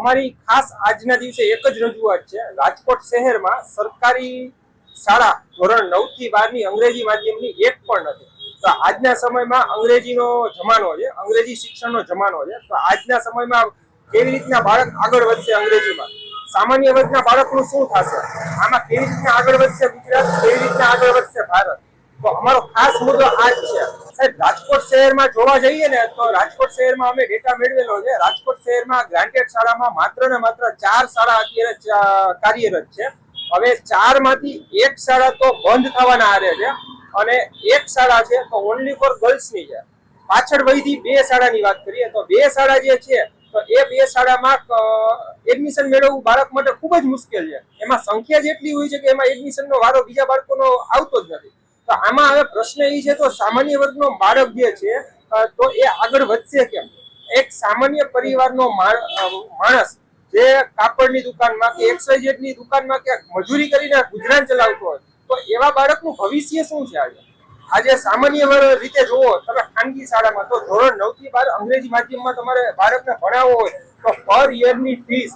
અમારી ખાસ આજના દિવસે એક જ રજૂઆત છે. રાજકોટ શહેરમાં સરકારી શાળા ધોરણ નવથી બારની અંગ્રેજી માધ્યમની એક પણ નથી. તો આજના સમયમાં અંગ્રેજીનો જમાનો છે, અંગ્રેજી શિક્ષણનો જમાનો છે. તો આજના સમયમાં કેવી રીતના બાળક આગળ વધશે અંગ્રેજીમાં? સામાન્ય વર્ગના બાળકનું શું થશે? આમાં કેવી રીતના આગળ વધશે ગુજરાત? કેવી રીતના આગળ વધશે ભારત? તો અમારો ખાસ મુદ્દો આ જ છે. સાહેબ, રાજકોટ શહેરમાં જોવા જઈએ ને તો રાજકોટ શહેરમાં અમે ડેટા મેળવેલો છે. રાજકોટ શહેરમાં ગ્રાન્ટેડ શાળામાં માત્ર ને માત્ર ચાર શાળા અત્યારે કાર્યરત છે. હવે ચારમાંથી એક શાળા તો બંધ થવાના આરે છે અને એક શાળા છે તો ઓનલી ફોર ગર્લ્સની છે. પાછળ વહીથી બે શાળાની વાત કરીએ તો બે શાળા જે છે તો એ બે શાળામાં એડમિશન મેળવવું બાળક માટે ખૂબ જ મુશ્કેલ છે. એમાં સંખ્યા જેટલી હોય છે કે એમાં એડમિશનનો વારો બીજા બાળકોનો આવતો જ નથી. તો આમાં હવે પ્રશ્ન એ છે, તો સામાન્ય વર્ગનો બાળક જે છે તો એ આગળ વધશે કેમ? એક સામાન્ય પરિવારનો માણસ જે કાપડની દુકાનમાં કે એક્સાઇઝેડની દુકાનમાં કે મજૂરી કરીને ગુજરાન ચલાવતો હોય, તો એવા બાળકનું ભવિષ્ય શું છે આજે? આજે સામાન્ય રીતે જુઓ, તમે ખાનગી શાળામાં, તો ધોરણ નવથી બાર અંગ્રેજી માધ્યમમાં તમારે બાળકને ભણાવવો હોય, તો પર યરની ફીસ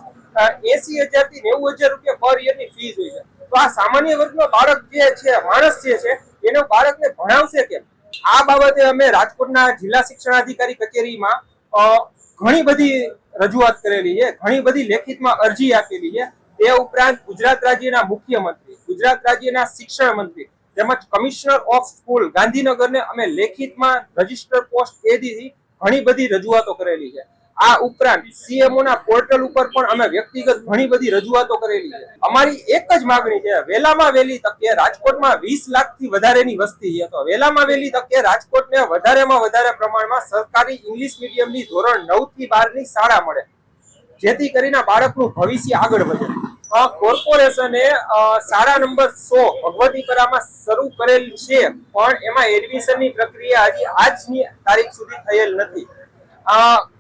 એસી હજારથી નેવું હજાર રૂપિયા પર યરની ફીસ હોય છે. તો આ સામાન્ય વર્ગનો બાળક જે છે, માણસ જે છે એનો બાળકને ભણાવશે કેમ? આ બાબતે અમે રાજકોટના જિલ્લા શિક્ષણાધિકારી કચેરીમાં ઘણી બધી રજૂઆત કરેલી છે, ઘણી બધી લેખિતમાં અરજી આપેલી છે. તે ઉપરાંત ગુજરાત રાજ્યના મુખ્યમંત્રી, ગુજરાત રાજ્યના શિક્ષણ મંત્રી તેમજ કમિશનર ઓફ સ્કૂલ ગાંધીનગરને અમે લેખિતમાં રજિસ્ટર પોસ્ટ એ દીધી ઘણી બધી રજૂઆતો કરેલી છે. આ ઉપરાંત સીએમઓ ના પોર્ટલ ઉપર પણ અમે વ્યક્તિગત ઘણી બધી રજૂઆતો કરેલી છે. અમારી એક જ માગણી છે, વેલામાં વહેલી તકે રાજકોટમાં વીસ લાખથી વધારેની વસ્તી છે. તો વેલામાં વેલી તકે રાજકોટને વધારેમાં વધારે પ્રમાણમાં સરકારી ઇંગ્લિશ મીડિયમની ધોરણ નવથી બારની શાળા મળે. જેથી કરીને બાળકનું ભવિષ્ય આગળ વધે. કોર્પોરેશને શાળા નંબર સો ભગવતીપરામાં શરૂ કરેલ છે, પણ એમાં એડમિશનની પ્રક્રિયા હજી આજની તારીખ સુધી થયેલ નથી.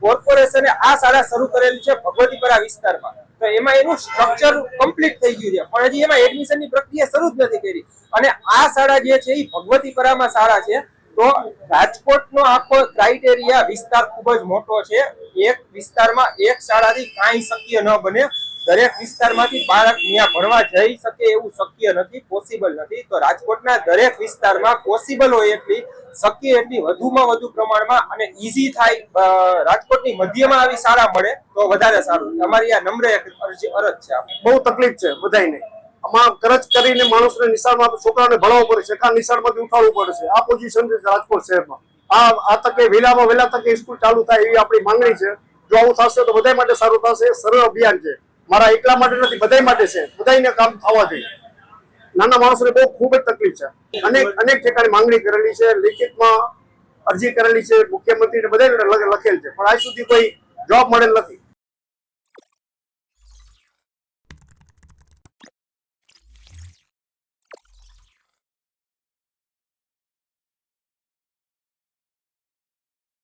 કોર્પોરેશને આ શાળા શરૂ કરેલી છે ભગવતીપરા વિસ્તારમાં. તો એમાં એનું સ્ટ્રક્ચર કમ્પ્લીટ થઈ ગયું છે. પણ હજી એમાં એડમિશનની પ્રક્રિયા શરૂ જ નથી કરી. અને આ શાળા જે છે એ ભગવતીપરામાં શાળા છે. તો રાજકોટનો આખો ક્રાઇટેરિયા વિસ્તાર ખૂબ જ મોટો છે. એક વિસ્તારમાં એક શાળાથી કાંઈ શક્ય ન બને. દરેક વિસ્તારમાંથી બાળક ત્યાં ભણવા જઈ શકે એવું શક્ય નથી પોસિબલ નથી. તો રાજકોટના દરેક વિસ્તારમાં પોસિબલ હોય એટલી, શક્ય એટલી વધુમાં વધુ પ્રમાણમાં અને ઈઝી થાય રાજકોટની મધ્યમાં આવી શાળા મળે તો વધારે સારું. અમારી આ નમ્ર એક અરજી અરજ છે. બહુ તકલીફ છે બધાને આમાં કરજ કરીને માણસને નિશાળમાં છોકરાને ભણાવવું પડે છે, કાં નિશાળમાંથી ઉઠાવવું પડે છે. આ પોઝિશન છે રાજકોટ શહેરમાં. આ આ તકે વહેલામાં વહેલા તકે સ્કૂલ ચાલુ થાય એવી આપણી માંગણી છે. જો આવું થશે તો બધા માટે સારું થશે. સરળ અભિયાન છે. મારા એકલા માટે નથી બધા માટે છે. બધાને કામ થવા જોઈએ. નાના માણસોને બહુ ખૂબ જ તકલીફ છે. અનેક અનેક ઠેકાણે માંગણી કરેલી છે, લિખિતમાં અરજી કરેલી છે, મુખ્યમંત્રીને બધાને લખેલ છે. પણ આજ સુધી કોઈ જોબ મળેલ નથી.